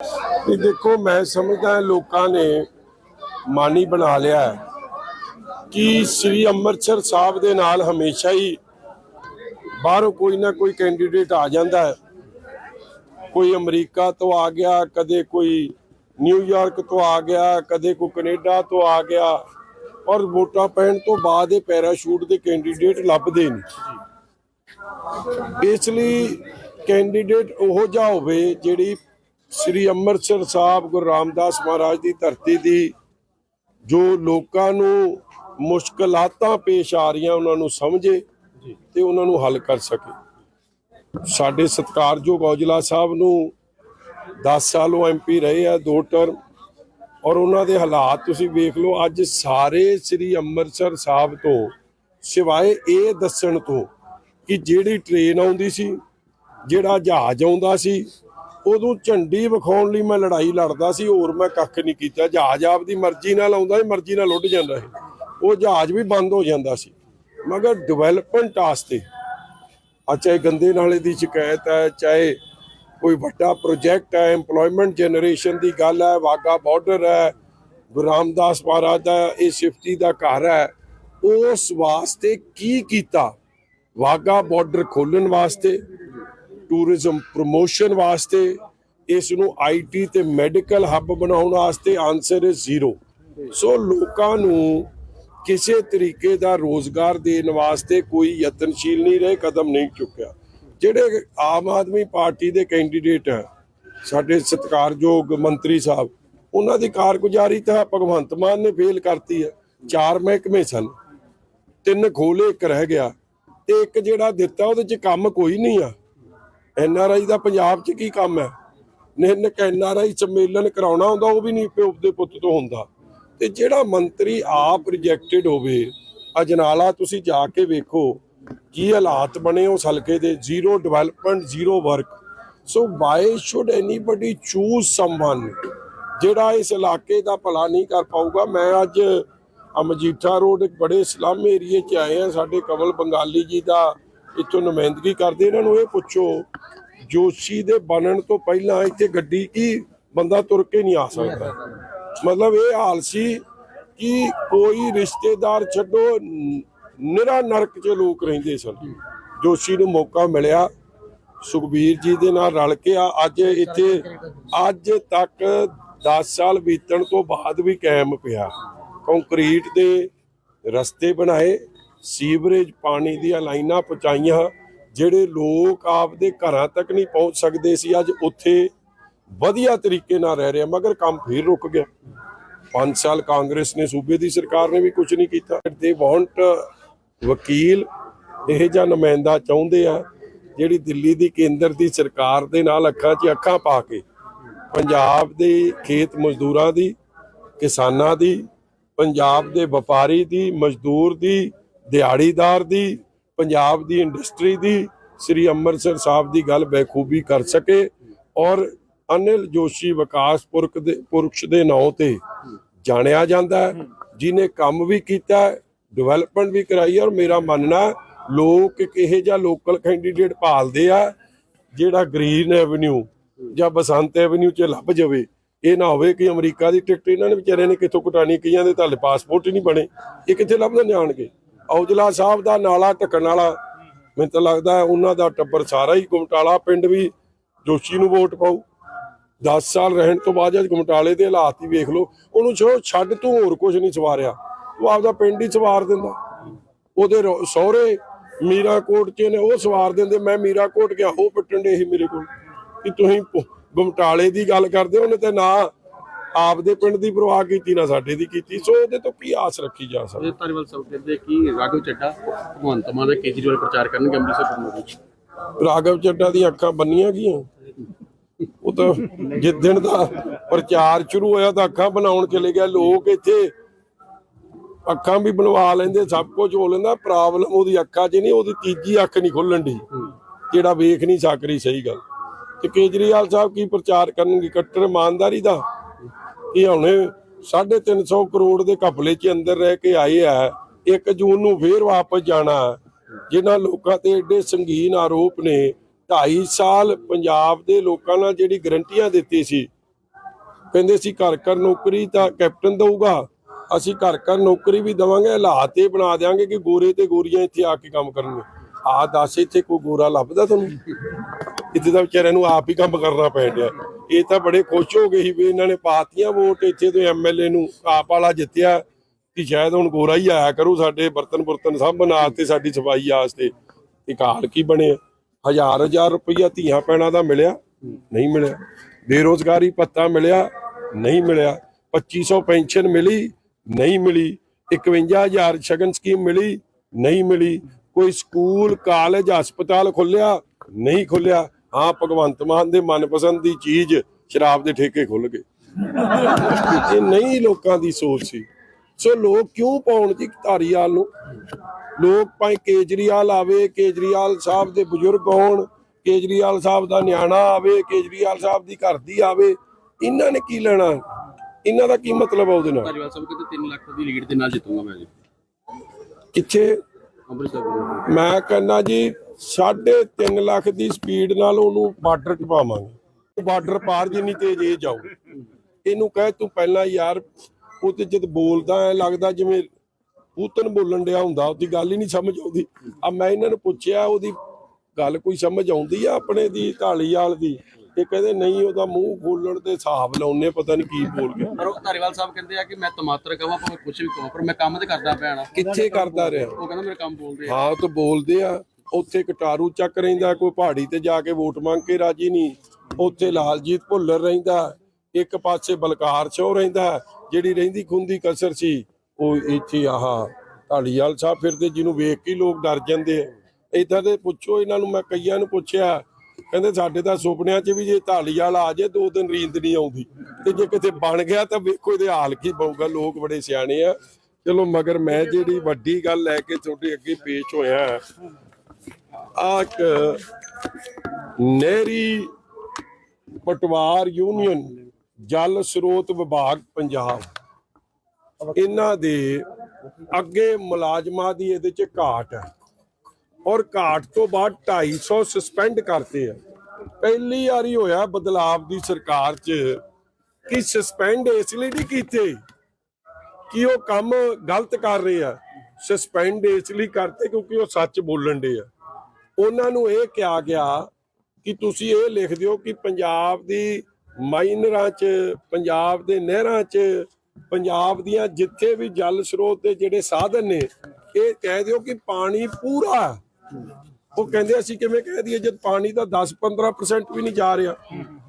ਇਹ ਦੇਖੋ, ਮੈਂ ਸਮਝਦਾ ਲੋਕਾਂ ਨੇ ਮਾਨੀ ਬਣਾ ਲਿਆ ਕਿ ਸ੍ਰੀ ਅੰਮ੍ਰਿਤਸਰ ਸਾਹਿਬ ਦੇ ਨਾਲ ਹਮੇਸ਼ਾ ਹੀ ਬਾਹਰੋਂ ਕੋਈ ਨਾ ਕੋਈ ਕੈਂਡੀਡੇਟ ਆ ਜਾਂਦਾ ਹੈ। ਕੋਈ ਅਮਰੀਕਾ ਤੋਂ ਆ ਗਿਆ, ਕਦੇ ਕੋਈ ਨਿਊਯਾਰਕ ਤੋਂ ਆ ਗਿਆ, ਕਦੇ ਕੋਈ ਕੈਨੇਡਾ ਤੋਂ ਆ ਗਿਆ ਔਰ ਵੋਟਾਂ ਪੈਣ ਤੋਂ ਬਾਅਦ ਇਹ ਪੈਰਾਸ਼ੂਟ ਦੇ ਕੈਂਡੀਡੇਟ ਲੱਭਦੇ ਨੇ ਇਸ ਲਈ ਕੈਂਡੀਡੇਟ ਉਹੋ ਜਿਹਾ ਹੋਵੇ ਜਿਹੜੀ ਸ੍ਰੀ ਅੰਮ੍ਰਿਤਸਰ ਸਾਹਿਬ ਗੁਰੂ ਰਾਮਦਾਸ ਮਹਾਰਾਜ ਦੀ ਧਰਤੀ ਦੀ ਜੋ ਲੋਕਾਂ ਨੂੰ ਮੁਸ਼ਕਲਾਤਾਂ ਪੇਸ਼ ਆ ਰਹੀਆਂ ਉਹਨਾਂ ਨੂੰ ਸਮਝੇ ਤੇ ਉਹਨਾਂ ਨੂੰ ਹੱਲ ਕਰ ਸਕੇ। ਸਾਡੇ ਸਤਿਕਾਰਯੋਗ ਔਜਲਾ ਸਾਹਿਬ ਨੂੰ 10 ਸਾਲ ਉਹ ਐਮਪੀ ਰਹੇ ਆ ਦੋ ਟਰਮ ਔਰ ਉਹਨਾਂ ਦੇ ਹਾਲਾਤ ਤੁਸੀਂ ਵੇਖ ਲਓ ਅੱਜ ਸਾਰੇ ਸ੍ਰੀ ਅੰਮ੍ਰਿਤਸਰ ਸਾਹਿਬ ਤੋਂ ਸਿਵਾਏ ਇਹ ਦੱਸਣ ਤੋਂ ਕਿ ਜਿਹੜੀ ਟ੍ਰੇਨ ਆਉਂਦੀ ਸੀ ਜਿਹੜਾ ਜਹਾਜ਼ ਆਉਂਦਾ ਸੀ ਉਦੋਂ ਝੰਡੀ ਵਿਖਾਉਣ ਲਈ ਮੈਂ ਲੜਾਈ ਲੜਦਾ ਸੀ, ਹੋਰ ਮੈਂ ਕੱਖ ਨਹੀਂ ਕੀਤਾ। ਜਹਾਜ਼ ਆਪਦੀ ਮਰਜ਼ੀ ਨਾਲ ਆਉਂਦਾ ਸੀ, ਮਰਜ਼ੀ ਨਾਲ ਉੱਡ ਜਾਂਦਾ ਸੀ। ਉਹ ਜਹਾਜ਼ ਵੀ ਬੰਦ ਹੋ ਜਾਂਦਾ ਸੀ। ਮਗਰ ਡਿਵੈਲਪਮੈਂਟ ਵਾਸਤੇ ਆ ਚਾਹੇ ਗੰਦੇ ਨਾਲੇ ਦੀ ਸ਼ਿਕਾਇਤ ਹੈ, ਚਾਹੇ ਕੋਈ ਵੱਡਾ ਪ੍ਰੋਜੈਕਟ ਹੈ, EMPLOYMENT ਜਨਰੇਸ਼ਨ ਦੀ ਗੱਲ ਹੈ ਵਾਗਾ ਬਾਰਡਰ ਹੈ ਗੁਰੂ ਰਾਮਦਾਸ ਮਹਾਰਾਜ ਦਾ ਇਹ ਸਿਫਤੀ ਦਾ ਘਰ ਹੈ, ਉਸ ਵਾਸਤੇ ਕੀ ਕੀਤਾ? ਵਾਗਾ ਬਾਰਡਰ ਖੋਲਣ ਵਾਸਤੇ ਟੂਰਿਜ਼ਮ ਪ੍ਰੋਮੋਸ਼ਨ ਵਾਸਤੇ, ਇਸ ਨੂੰ ਆਈਟੀ ਤੇ ਮੈਡੀਕਲ ਹੱਬ ਬਣਾਉਣ ਵਾਸਤੇ ਆਨਸਰ ਇਜ਼ ਜ਼ੀਰੋ ਸੋ ਲੋਕਾਂ ਨੂੰ ਕਿਸੇ ਤਰੀਕੇ ਦਾ ਰੋਜ਼ਗਾਰ ਦੇਣ ਵਾਸਤੇ ਕੋਈ ਯਤਨਸ਼ੀਲ ਨਹੀਂ ਰਹੇ, ਕਦਮ ਨਹੀਂ ਚੁੱਕਿਆ। ਜਿਹੜੇ ਆਮ ਆਦਮੀ ਪਾਰਟੀ ਦੇ ਕੈਂਡੀਡੇਟ ਹੈ, ਸਾਡੇ ਸਤਿਕਾਰਯੋਗ ਮੰਤਰੀ ਸਾਹਿਬ, ਉਹਨਾਂ ਦੀ ਕਾਰਗੁਜ਼ਾਰੀ ਤਾਂ ਭਗਵੰਤ ਮਾਨ ਨੇ ਫੇਲ ਕਰਤੀ ਹੈ। ਚਾਰ ਮਹਿਕਮੇ ਸਨ, ਤਿੰਨ ਖੋਲੇ ਇੱਕ ਰਹਿ ਗਿਆ। ਤੇ ਇੱਕ ਜਿਹੜਾ ਦਿੱਤਾ, ਉਹਦੇ 'ਚ ਕੰਮ ਕੋਈ ਨਹੀਂ ਆ। ਐਨ ਆਰ ਆਈ ਦਾ ਪੰਜਾਬ 'ਚ ਕੀ ਕੰਮ ਹੈ? ਨਿਹਨਕ ਐਨਆਰਆਈ ਸੰਮੇਲਨ ਕਰਾਉਣਾ ਹੁੰਦਾ, ਉਹ ਵੀ ਨਹੀਂ ਪਿਓ ਦੇ ਪੁੱਤ ਤੋਂ ਹੁੰਦਾ। ਤੇ ਜਿਹੜਾ ਮੰਤਰੀ ਆਪ ਰਿਜੈਕਟਡ ਹੋਵੇ, ਅਜਨਾਲਾ ਤੁਸੀਂ ਜਾ ਕੇ ਵੇਖੋ, ਕੀ ਹਾਲਾਤ ਬਣੇ ਉਸ ਹਲਕੇ ਦੇ? Zero development zero work so why should anybody choose someone ਜਿਹੜਾ ਇਸ ਇਲਾਕੇ ਦਾ ਭਲਾ ਨਹੀਂ ਕਰ ਪਾਊਗਾ? ਮੈਂ ਅੱਜ ਮਜੀਠਾ ਰੋਡ ਇੱਕ ਬੜੇ ਸਲਮ ਏਰੀਏ 'ਚ ਆਏ ਆ ਸਾਡੇ ਕਮਲ ਬੰਗਾਲੀ ਜੀ ਦਾ ਇੱਥੋਂ ਨੁਮਾਇੰਦਗੀ ਕਰਦੇ, ਇਹਨਾਂ ਨੂੰ ਇਹ ਪੁੱਛੋ, ਜੋਸ਼ੀ ਦੇ ਬਣਨ ਤੋਂ ਪਹਿਲਾਂ ਇੱਥੇ ਗੱਡੀ ਕੀ ਬੰਦਾ ਤੁਰ ਕੇ ਨਹੀਂ ਆ ਸਕਦਾ? ਮਤਲਬ ਇਹ ਹਾਲ ਸੀ ਕਿ ਕੋਈ ਰਿਸ਼ਤੇਦਾਰ ਛੱਡੋ, ਨਿਰਾ ਨਰਕ 'ਚ ਲੋਕ ਰਹਿੰਦੇ ਸਨ। ਜੋਸ਼ੀ ਨੂੰ ਮੌਕਾ ਮਿਲਿਆ, ਸੁਖਬੀਰ ਜੀ ਦੇ ਨਾਲ ਰਲ ਕੇ, ਆ ਅੱਜ ਇੱਥੇ, ਅੱਜ ਤੱਕ 10 ਸਾਲ ਬੀਤਣ ਤੋਂ ਬਾਅਦ ਵੀ ਕਾਇਮ ਪਿਆ। ਕੰਕਰੀਟ ਦੇ ਰਸਤੇ ਬਣਾਏ ਸੀਵਰੇਜ ਪਾਣੀ ਦੀਆਂ ਲਾਈਨਾਂ ਪਹੁੰਚਾਈਆਂ, ਜਿਹੜੇ ਲੋਕ ਆਪਦੇ ਘਰਾਂ ਤੱਕ ਨਹੀਂ ਪਹੁੰਚ ਸਕਦੇ ਸੀ, ਅੱਜ ਉੱਥੇ ਵਧੀਆ ਤਰੀਕੇ ਨਾਲ ਰਹਿ ਰਹੇ, ਮਗਰ ਕੰਮ ਫਿਰ ਰੁਕ ਗਿਆ। 5 ਸਾਲ ਕਾਂਗਰਸ ਨੇ, ਸੂਬੇ ਦੀ ਸਰਕਾਰ ਨੇ ਵੀ ਕੁਝ ਨਹੀਂ ਕੀਤਾ। ਦੇ ਵਾਂਟ ਵਕੀਲ ਇਹ ਜਾਂ ਨੁਮਾਇੰਦਾ ਚਾਹੁੰਦੇ ਆ, ਜਿਹੜੀ ਦਿੱਲੀ ਦੀ ਕੇਂਦਰ ਦੀ ਸਰਕਾਰ ਦੇ ਨਾਲ ਅੱਖਾਂ 'ਚ ਅੱਖਾਂ ਪਾ ਕੇ, ਪੰਜਾਬ ਦੇ ਖੇਤ ਮਜ਼ਦੂਰਾਂ ਦੀ, ਕਿਸਾਨਾਂ ਦੀ, ਪੰਜਾਬ ਦੇ ਵਪਾਰੀ ਦੀ, ਮਜ਼ਦੂਰ ਦੀ ਦਿਹਾੜੀਦਾਰ ਦੀ, ਪੰਜਾਬ ਦੀ ਇੰਡਸਟਰੀ ਦੀ, ਸ੍ਰੀ ਅੰਮ੍ਰਿਤਸਰ ਸਾਹਿਬ ਦੀ ਗੱਲ ਬਖੂਬੀ ਕਰ ਸਕੇ ਔਰ ਅਨਿਲ ਜੋਸ਼ੀ ਵਿਕਾਸ ਪੁਰਖ ਦੇ ਪੁਰਖ ਦੇ ਨਾਂ ਤੇ ਜਾਣਿਆ ਜਾਂਦਾ ਹੈ। ਜਿਨੇ ਕੰਮ ਵੀ ਕੀਤਾ ਡਿਵੈਲਪਮੈਂਟ ਵੀ ਕਰਾਈ ਔਰ ਮੇਰਾ ਮੰਨਣਾ, ਲੋਕ ਇੱਕ ਇਹ ਜਿਹਾ ਲੋਕਲ ਕੈਂਡੀਡੇਟ ਭਾਲਦੇ ਆ, ਜਿਹੜਾ ਗ੍ਰੀਨ ਐਵਨਿਊ ਜਾਂ ਬਸੰਤ ਐਵਨਿਊ 'ਚ ਲੱਭ ਜਾਵੇ। ਇਹ ਨਾ ਹੋਵੇ ਕਿ ਅਮਰੀਕਾ ਦੀ ਟਿਕਟ ਇਹਨਾਂ ਨੇ ਵਿਚਾਰਿਆਂ ਨੇ ਕਿੱਥੋਂ ਕਟਾਣੀ, ਕਈਆਂ ਦੇ ਤਾਂ ਹਲੇ ਪਾਸਪੋਰਟ ਹੀ ਨਹੀਂ ਬਣੇ। ਇਹ ਕਿੱਥੇ ਲੱਭਦੇ ਜਾਣਗੇ ਔਜਲਾ ਸਾਹਿਬ ਦਾ ਨਾਲਾ ਢੱਕਣ ਵਾਲਾ। ਮੈਨੂੰ ਤਾਂ ਲੱਗਦਾ ਉਹਨਾਂ ਦਾ ਟੱਬਰ ਸਾਰਾ ਹੀ ਗੁਮਟਾਲਾ ਪਿੰਡ ਵੀ ਜੋਸ਼ੀ ਨੂੰ ਵੋਟ ਪਾਉ 10 ਸਾਲ ਰਹਿਣ ਤੋਂ ਬਾਅਦ ਜਦ ਗੁਮਟਾਲੇ ਦੇ ਹਾਲਾਤ ਹੀ ਵੇਖ ਲਓ ਉਹਨੂੰ ਛੋ ਛੱਡ ਤੂੰ ਹੋਰ ਕੁਝ ਨਹੀਂ ਸਵਾਰਿਆ। ਉਹ ਆਪਦਾ ਪਿੰਡ ਹੀ ਸਵਾਰ ਦਿੰਦਾ। ਉਹਦੇ ਰੋ- ਸਹੁਰੇ ਮੀਰਾਕੋਟ ਚ ਨੇ ਉਹ ਸਵਾਰ ਦਿੰਦੇ। ਮੈਂ ਮੀਰਾਕੋਟ ਗਿਆ ਉਹ ਪਿੱਟਣ ਦੇ ਸੀ ਮੇਰੇ ਕੋਲ। ਕਿ ਤੁਸੀਂ ਪ- ਗੁਮਟਾਲੇ ਦੀ ਗੱਲ ਕਰਦੇ ਹੋ, ਉਹਨੇ ਤੇ ਨਾ ਆਪਦੇ ਪਿੰਡ ਦੀ ਪਰਵਾਹ ਕੀਤੀ ਨਾ ਸਾਡੇ ਦੀ ਕੀਤੀ ਸੋ ਉਹਦੇ ਤੋਂ ਕੀ ਆਸ ਰੱਖੀ ਜਾ ਸਕਦੀ? ਧਾਰੀਵਾਲ ਸਾਹਿਬ ਕਹਿੰਦੇ ਕਿ ਰਾਘਵ ਚੱਡਾ ਭਗਵੰਤ ਮਾਨ ਦਾ ਕੇਜਰੀਵਾਲ ਪ੍ਰਚਾਰ ਕਰਨਗੇ ਅੰਮ੍ਰਿਤਸਰ ਬੰਨੂ ਵਿੱਚ ਰਾਘਵ ਚੱਡਾ ਦੀਆਂ ਅੱਖਾਂ ਬੰਨੀਆਂ ਗਈਆਂ ਉਹ ਤਾਂ ਜਿਸ ਦਿਨ ਦਾ ਪ੍ਰਚਾਰ ਸ਼ੁਰੂ ਹੋਇਆ ਤਾਂ ਅੱਖਾਂ ਬਣਾਉਣ ਚਲੇ ਗਿਆ ਲੋਕ ਇੱਥੇ ਅੱਖਾਂ ਵੀ ਬਣਵਾ ਲੈਂਦੇ ਸਭ ਕੁਝ ਹੋ ਲੈਂਦਾ ਪ੍ਰੋਬਲਮ ਉਹਦੀ ਅੱਖਾਂ 'ਚ ਨਹੀਂ ਉਹਦੀ ਤੀਜੀ ਅੱਖ ਨਹੀਂ ਖੁੱਲਣ ਦੀ ਜਿਹੜਾ ਵੇਖ ਨਹੀਂ ਸਕ ਰਹੀ ਸਹੀ ਗੱਲ। ਤੇ ਕੇਜਰੀਵਾਲ ਸਾਹਿਬ ਕੀ ਪ੍ਰਚਾਰ ਕਰਨਗੇ? ਕੱਟਰ ਇਮਾਨਦਾਰੀ ਦਾ ਇਹ ਹੁਣੇ 350 ਕਰੋੜ ਦੇ ਘਪਲੇ 'ਚ ਅੰਦਰ ਰਹਿ ਕੇ ਆਏ ਆ 1 ਜੂਨ ਨੂੰ ਫੇਰ ਵਾਪਸ ਜਾਣਾ। ਜਿਨ੍ਹਾਂ ਲੋਕਾਂ ਤੇ ਏਡੇ ਸੰਗੀਨ ਆਰੋਪ ਨੇ 2.5 ਸਾਲ ਪੰਜਾਬ ਦੇ ਲੋਕਾਂ ਨਾਲ ਜਿਹੜੀ ਗਰੰਟੀਆਂ ਦਿੱਤੀ ਸੀ। ਕਹਿੰਦੇ ਸੀ, ਘਰ ਘਰ ਨੌਕਰੀ ਤਾਂ ਕੈਪਟਨ ਦਊਗਾ, ਅਸੀਂ ਘਰ ਘਰ ਨੌਕਰੀ ਵੀ ਦਵਾਂਗੇ, ਹਾਲਾਤ ਇਹ ਬਣਾ ਦੇਾਂਗੇ ਕਿ ਗੋਰੇ ਤੇ ਗੋਰੀਆਂ ਇੱਥੇ ਆ ਕੇ ਕੰਮ ਕਰਨਗੇ। ਆ ਦੱਸ, ਇੱਥੇ ਕੋਈ ਗੋਰਾ ਲੱਭਦਾ ਤੁਹਾਨੂੰ? ਇੱਥੇ ਤਾਂ ਵਿਚਾਰਿਆਂ ਨੂੰ ਆਪ ਹੀ ਕੰਮ ਕਰਨਾ ਪੈਣ ਡਿਆ। ਇਹ ਤਾਂ ਬੜੇ ਖੁਸ਼ ਹੋ ਗਏ ਸੀ ਵੀ ਇਹਨਾਂ ਨੇ ਪਾਤੀਆਂ ਵੋਟ, ਇੱਥੇ ਤੋਂ ਐਮਐਲਏ ਨੂੰ ਆਪ ਵਾਲਾ ਜਿੱਤਿਆ ਕਿ ਸ਼ਾਇਦ ਹੁਣ ਗੋਰਾ ਹੀ ਆਇਆ ਕਰੂ ਸਾਡੇ ਬਰਤਨ ਬਰਤਨ ਸਭ ਬਣਾ ਸਾਡੀ ਸਫ਼ਾਈ ਆਸਤੇ ਇੱਕ ਹਾਲ ਕੀ ਬਣਿਆ ਹਜ਼ਾਰ ਹਜ਼ਾਰ ਰੁਪਈਆ ਧੀਆਂ ਪੈਣਾ ਦਾ ਮਿਲਿਆ, ਨਹੀਂ ਮਿਲਿਆ। ਬੇਰੋਜ਼ਗਾਰੀ ਭੱਤਾ ਮਿਲਿਆ, ਨਹੀਂ ਮਿਲਿਆ। 2500 ਪੈਨਸ਼ਨ ਮਿਲੀ, ਨਹੀਂ ਮਿਲੀ। 51000 ਸ਼ਗਨ ਸਕੀਮ ਮਿਲੀ, ਨਹੀਂ ਮਿਲੀ। ਕੋਈ ਸਕੂਲ ਕਾਲਜ ਹਸਪਤਾਲ ਖੁੱਲਿਆ? ਨਹੀਂ ਖੁੱਲਿਆ। ਹਾਂ ਭਗਵੰਤ ਮਾਨ ਦੇ ਮਨਪਸੰਦ ਦੀ ਚੀਜ਼ ਸ਼ਰਾਬ ਦੇ ਠੇਕੇ ਖੁੱਲ ਗਏ। ਇਹ ਨਹੀਂ ਲੋਕਾਂ ਦੀ ਸੋਚ ਸੀ। ਸੋ ਲੋਕ ਕਿਉਂ ਪਾਉਣ ਜੀ ਧਾਰੀਵਾਲ ਨੂੰ? ਲੋਕ ਭਾਵੇਂ ਕੇਜਰੀਵਾਲ ਆਵੇ ਕੇਜਰੀਵਾਲ ਸਾਹਿਬ ਦੇ ਬਜ਼ੁਰਗ ਹੋਣ ਕੇਜਰੀਵਾਲ ਸਾਹਿਬ ਦਾ ਨਿਆਣਾ ਆਵੇ ਕੇਜਰੀਵਾਲ ਸਾਹਿਬ ਦੀ ਘਰ ਦੀ ਆਵੇ ਇਹਨਾਂ ਨੇ ਕੀ ਲੈਣਾ? ਇਹਨਾਂ ਦਾ ਕੀ ਮਤਲਬ ਆ ਉਹਦੇ ਨਾਲ? ਧਾਰੀਵਾਲ ਸਾਹਿਬ ਕਹਿੰਦੇ 3 ਲੱਖ ਦੀ ਲੀਡ ਦੇ ਨਾਲ ਜਿੱਤੂਗਾ ਮੈਂ ਜੀ। ਕਿੱਥੇ? ਮੈਂ ਕਹਿੰਦਾ ਜੀ 3.5 ਲੱਖ ਦੀ ਸਪੀਡ ਨਾਲ ਉਹਨੂੰ ਬਾਰਡਰ 'ਚ ਪਾਵਾਂਗੇ। ਬਾਰਡਰ ਪਾਰ ਜਿੰਨੀ ਤੇਜ਼ ਇਹ ਜਾਊ। ਇਹਨੂੰ ਕਹਿ, ਤੂੰ ਪਹਿਲਾਂ ਯਾਰ ਉਹ ਤੇ ਜਦ ਬੋਲਦਾ ਐ ਲੱਗਦਾ ਜਿਵੇਂ ਪੂਤਨ ਬੋਲਣ ਡਿਆ ਹੁੰਦਾ, ਉਹਦੀ ਗੱਲ ਹੀ ਨਹੀਂ ਸਮਝ ਆਉਂਦੀ। ਆ ਮੈਂ ਇਹਨਾਂ ਨੂੰ ਪੁੱਛਿਆ, ਉਹਦੀ ਗੱਲ ਕੋਈ ਸਮਝ ਆਉਂਦੀ ਆ ਆਪਣੇ ਦੀ ਢਾਲੀਵਾਲ ਦੀ? ਇਹ ਕਹਿੰਦੇ ਨਹੀਂ ਉਹਦਾ ਮੂੰਹ ਖੋਲਣ ਤੇ ਹਿਸਾਬ ਲਾਉਣੇ ਪਤਾ ਨਹੀਂ ਕੀ ਬੋਲ ਗਿਆ। ਪਰ ਉਹ ਧਾਰੀਵਾਲ ਸਾਹਿਬ ਕਹਿੰਦੇ ਆ ਕਿ ਮੈਂ ਟਮਾਟਰ ਕਹਾਂ ਭਾਵੇਂ ਕੁਝ ਵੀ ਕਹਾਂ ਪਰ ਮੈਂ ਕੰਮ ਤੇ ਕਰਦਾ ਨਾ। ਕਿੱਥੇ ਕਰਦਾ ਰਿਹਾ? ਉਹ ਕਹਿੰਦਾ ਮੇਰੇ ਕੰਮ ਬੋਲਦੇ ਆ। ਹਾਂ ਤਾਂ ਬੋਲਦੇ ਆ। ਉੱਥੇ ਕਟਾਰੂ ਚੱਕ ਰਹਿੰਦਾ ਕੋਈ ਪਹਾੜੀ ਤੇ ਜਾ ਕੇ ਵੋਟ ਮੰਗ ਕੇ ਰਾਜੀ ਨਹੀਂ। ਉੱਥੇ ਲਾਲਜੀਤ ਭੁੱਲਰ ਰਹਿੰਦਾ ਇੱਕ ਪਾਸੇ ਬਲਕਾਰ ਸਿੰਘ ਰਹਿੰਦਾ ਜਿਹੜੀ ਰਹਿੰਦੀ ਖੁੰਦੀ ਕਸਰ ਸੀ ਉਹ ਇੱਥੇ ਆਹ ਢਾਲੀਵਾਲ ਸਾਹਿਬ ਫਿਰਦੇ ਜਿਹਨੂੰ ਵੇਖ ਕੇ ਲੋਕ ਡਰ ਜਾਂਦੇ ਆ। ਇਦਾਂ ਦੇ ਪੁੱਛੋ ਇਹਨਾਂ ਨੂੰ ਮੈਂ ਕਈਆਂ ਨੂੰ ਪੁੱਛਿਆ ਕਹਿੰਦੇ ਸਾਡੇ ਤਾਂ ਸੁਪਨਿਆਂ 'ਚ ਵੀ ਜੇ ਢਾਲੀਵਾਲ ਆ ਜੇ, ਦੋ ਦਿਨ ਰੀਂਦ ਨਹੀਂ ਆਉਂਦੀ। ਤੇ ਜੇ ਕਿਤੇ ਬਣ ਗਿਆ ਤਾਂ ਵੇਖੋ ਇਹਦੇ ਹਾਲ ਕੀ ਪਊਗਾ। ਲੋਕ ਬੜੇ ਸਿਆਣੇ ਆ। ਚਲੋ, ਮਗਰ ਮੈਂ ਜਿਹੜੀ ਵੱਡੀ ਗੱਲ ਲੈ ਕੇ ਤੁਹਾਡੇ ਅੱਗੇ ਪੇਸ਼ ਹੋਇਆ, ਆ ਨਹਿਰੀ ਪਟਵਾਰ ਯੂਨੀਅਨ, ਜਲ ਸਰੋਤ ਵਿਭਾਗ ਪੰਜਾਬ। ਇਹਨਾਂ ਦੇ ਅੱਗੇ ਮੁਲਾਜ਼ਮਾਂ ਦੀ ਇਹਦੇ ਚ ਘਾਟ ਹੈ। ਔਰ ਘਾਟ ਤੋਂ ਬਾਅਦ 250 ਸਸਪੈਂਡ ਕਰਤੇ ਆ। ਪਹਿਲੀ ਵਾਰੀ ਹੋਇਆ ਬਦਲਾਵ ਦੀ ਸਰਕਾਰ 'ਚ ਕਿ ਸਸਪੈਂਡ ਇਸ ਲਈ ਨਹੀਂ ਕੀਤੇ ਕਿ ਉਹ ਕੰਮ ਗਲਤ ਕਰ ਰਹੇ ਆ। ਸਸਪੈਂਡ ਇਸ ਲਈ ਕਰਤੇ ਕਿਉਂਕਿ ਉਹ ਸੱਚ ਬੋਲਣ ਦੇ ਆ। ਉਹਨਾਂ ਨੂੰ ਇਹ ਕਿਹਾ ਗਿਆ ਕਿ ਤੁਸੀਂ ਇਹ ਲਿਖ ਦਿਓ ਕਿ ਪੰਜਾਬ ਦੀ ਮਾਈਨਰਾਂ 'ਚ, ਪੰਜਾਬ ਦੇ ਨਹਿਰਾਂ 'ਚ, ਪੰਜਾਬ ਦੀਆਂ ਜਿੱਥੇ ਵੀ ਜਲ ਸਰੋਤ ਦੇ ਜਿਹੜੇ ਸਾਧਨ ਨੇ, ਇਹ ਕਹਿ ਦਿਓ ਕਿ ਪਾਣੀ ਪੂਰਾ ਉਹ ਕਹਿੰਦੇ ਅਸੀਂ ਕਿਵੇਂ ਕਹਿ ਦਈਏ, ਜਦ ਪਾਣੀ ਦਾ 10-15% ਵੀ ਨਹੀਂ ਜਾ ਰਿਹਾ।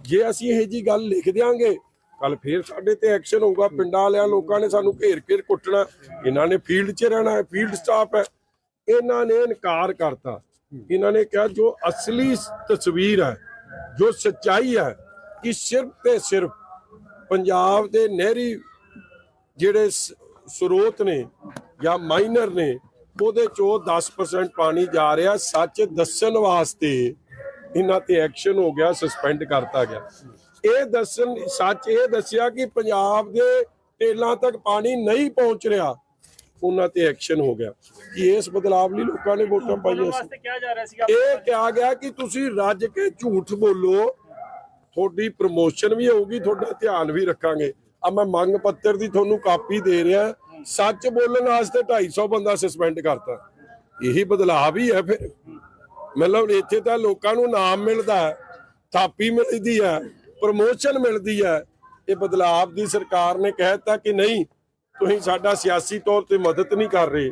ਜੇ ਅਸੀਂ ਇਹ ਜੀ ਗੱਲ ਲਿਖ ਦਿਆਂਗੇ ਕੱਲ ਫੇਰ ਸਾਡੇ ਤੇ ਐਕਸ਼ਨ ਹੋਊਗਾ। ਪਿੰਡਾਂ ਵਾਲਿਆਂ ਲੋਕਾਂ ਨੇ ਸਾਨੂੰ ਘੇਰ ਘੇਰ ਕੁੱਟਣਾ। ਇਹਨਾਂ ਨੇ ਫੀਲਡ 'ਚ ਰਹਿਣਾ ਹੈ ਫੀਲਡ ਸਟਾਫ ਹੈ। ਇਹਨਾਂ ਨੇ ਇਨਕਾਰ ਕਰਤਾ। ਇਹਨਾਂ ਨੇ ਕਿਹਾ, ਜੋ ਅਸਲੀ ਤਸਵੀਰ ਹੈ, ਜੋ ਸੱਚਾਈ ਹੈ ਕਿ ਸਿਰਫ ਤੇ ਸਿਰਫ ਪੰਜਾਬ ਦੇ ਨਹਿਰੀ ਜਿਹੜੇ ਸਰੋਤ ਨੇ ਜਾਂ ਮਾਈਨਰ ਨੇ ਉਹਦੇ ਚੋਂ 10% ਪਾਣੀ ਜਾ ਰਿਹਾ ਸੱਚ ਦੱਸਣ ਵਾਸਤੇ ਇਹਨਾਂ ਤੇ ਐਕਸ਼ਨ ਹੋ ਗਿਆ ਸਸਪੈਂਡ ਕਰਤਾ ਗਿਆ। ਇਹ ਦੱਸਣ ਸੱਚ ਇਹ ਦੱਸਿਆ ਕਿ ਪੰਜਾਬ ਦੇ ਟੇਲਾਂ ਤੱਕ ਪਾਣੀ ਨਹੀਂ ਪਹੁੰਚ ਰਿਹਾ ਉਹਨਾਂ ਤੇ ਐਕਸ਼ਨ ਹੋ ਗਿਆ। ਕਿ ਇਸ ਬਦਲਾਵ ਲਈ ਲੋਕਾਂ ਨੇ ਵੋਟਾਂ ਪਾਈਆਂ ਸੀ। ਇਹ ਕਿਹਾ ਗਿਆ ਕਿ ਤੁਸੀਂ ਰੱਜ ਕੇ ਝੂਠ ਬੋਲੋ ਤੁਹਾਡੀ ਪ੍ਰਮੋਸ਼ਨ ਵੀ ਹੋਊਗੀ ਤੁਹਾਡਾ ਧਿਆਨ ਵੀ ਰੱਖਾਂਗੇ। ਆ ਮੈਂ ਮੰਗ ਪੱਤਰ ਦੀ ਤੁਹਾਨੂੰ ਕਾਪੀ ਦੇ ਰਿਹਾ ਸੱਚ ਬੋਲਣ ਵਾਸਤੇ 250 ਬੰਦਾ ਸਸਪੈਂਡ ਕਰਤਾ। ਇਹੀ ਬਦਲਾਅ ਹੀ ਹੈ ਫਿਰ। ਮਤਲਬ ਇੱਥੇ ਤਾਂ ਲੋਕਾਂ ਨੂੰ ਨਾਮ ਮਿਲਦਾ ਹੈ, ਥਾਪੀ ਮਿਲਦੀ ਹੈ ਪ੍ਰਮੋਸ਼ਨ ਮਿਲਦੀ ਹੈ। ਇਹ ਬਦਲਾਅ ਦੀ ਸਰਕਾਰ ਨੇ ਕਹਿਤਾ ਕਿ ਨਹੀਂ, ਤੁਸੀਂ ਸਾਡਾ ਸਿਆਸੀ ਤੌਰ ਤੇ ਮਦਦ ਨਹੀਂ ਕਰ ਰਹੇ।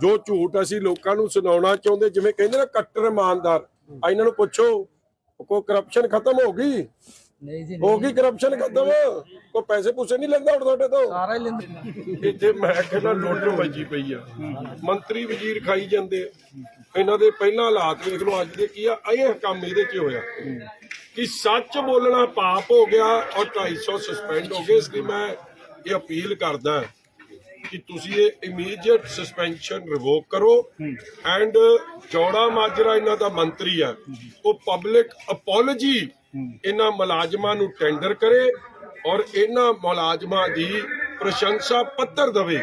ਜੋ ਝੂਠ ਅਸੀਂ ਲੋਕਾਂ ਨੂੰ ਸੁਣਾਉਣਾ ਚਾਹੁੰਦੇ, ਜਿਵੇਂ ਕਹਿੰਦੇ ਨਾ ਕੱਟਰ ਇਮਾਨਦਾਰ। ਆ ਇਹਨਾਂ ਨੂੰ ਪੁੱਛੋ ਕੋ ਕਰਪਸ਼ਨ ਖਤਮ ਹੋ ਗਈ? ਨਹੀਂ ਜੀ ਹੋ ਗਈ ਕਰਪਸ਼ਨ ਖਤਮ? ਕੋ ਪੈਸੇ ਪੂਸੇ ਨਹੀਂ ਲੈਂਦਾ ਹੁਣ ਤੁਹਾਡੇ ਤੋਂ? ਸਾਰਾ ਹੀ ਲੈਂਦੇ ਇੱਥੇ ਮੈਂ ਕਹਿੰਦਾ ਲੁੱਟ ਵੱਜੀ ਪਈ ਆ ਮੰਤਰੀ ਵਜ਼ੀਰ ਖਾਈ ਜਾਂਦੇ ਆ। ਇਹਨਾਂ ਦੇ ਪਹਿਲਾਂ ਹਾਲਾਤ ਵੇਖ ਲਓ ਅੱਜ ਦੇ ਕੀ ਆ ਇਹ ਕੰਮ ਇਹਦੇ 'ਚ ਹੋਇਆ। ਕਿ ਸੱਚ ਬੋਲਣਾ ਪਾਪ ਹੋ ਗਿਆ ਔਰ 250 ਸਸਪੈਂਡ ਹੋ ਗਏ ਇਸ ਲਈ ਮੈਂ ਇਹ ਅਪੀਲ ਕਰਦਾ ਕਿ ਤੁਸੀਂ ਇਹ ਇਮੀਡੀਏਟ ਸਸਪੈਂਸ਼ਨ ਰਿਵੋਕ ਕਰੋ ਐਂਡ ਚੌੜਾ ਮਾਜਰਾ ਇਹਨਾਂ ਦਾ ਮੰਤਰੀ ਆ ਉਹ ਪਬਲਿਕ ਅਪੋਲੋਜੀ ਇਹਨਾਂ ਮੁਲਾਜ਼ਮਾਂ ਨੂੰ ਟੈਂਡਰ ਕਰੇ ਔਰ ਇਹਨਾਂ ਮੁਲਾਜ਼ਮਾਂ ਦੀ ਪ੍ਰਸ਼ੰਸਾ ਪੱਤਰ ਦਵੇ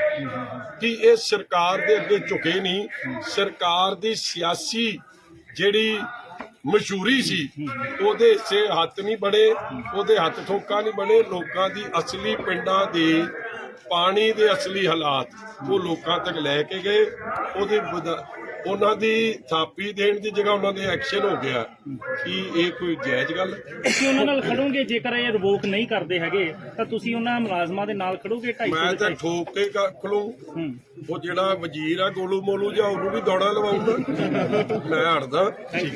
ਕਿ ਇਹ ਸਰਕਾਰ ਦੇ ਅੱਗੇ ਝੁਕੇ ਨਹੀਂ। ਸਰਕਾਰ ਦੀ ਸਿਆਸੀ ਜਿਹੜੀ ਮਸ਼ਹੂਰੀ ਸੀ, ਉਹਦੇ ਸੇ ਹੱਥ ਨਹੀਂ ਬਣੇ, ਉਹਦੇ ਹੱਥ ਠੋਕਾ ਨਹੀਂ ਬਣੇ। ਲੋਕਾਂ ਦੀ ਅਸਲੀ ਪਿੰਡਾਂ ਦੇ ਪਾਣੀ ਦੇ ਅਸਲੀ ਹਾਲਾਤ ਉਹ ਲੋਕਾਂ ਤੱਕ ਲੈ ਕੇ ਗਏ। ਉਹਦੇ ਉਹਨਾਂ ਦੀ ਥਾਪੀ ਦੇਣ ਦੀ ਜਗ੍ਹਾ ਉਹਨਾਂ ਦੇ ਐਕਸ਼ਨ ਹੋ ਗਿਆ ਕਿ ਇਹ ਕੋਈ ਜਾਇਜ਼ ਗੱਲ ਹੈ? ਤੁਸੀਂ ਉਹਨਾਂ ਨਾਲ ਖੜੋਗੇ ਜੇਕਰ ਇਹ ਰਿਵੋਕ ਨਹੀਂ ਕਰਦੇ ਹੈਗੇ ਤਾਂ ਤੁਸੀਂ ਉਹਨਾਂ ਮੁਲਾਜ਼ਮਾਂ ਦੇ ਨਾਲ ਖੜੋਗੇ 250 ਮੈਂ ਤਾਂ। ਠੋਕ ਕੇ ਖਲੂ ਹੂੰ ਉਹ ਜਿਹੜਾ ਵਜ਼ੀਰ ਆ ਗੋਲੂ ਮੋਲੂ ਜਾਂ ਉਹਨੂੰ ਵੀ ਦੌੜਾ ਲਵਾਉਂਗਾ ਮੈਂ ਹਟਦਾ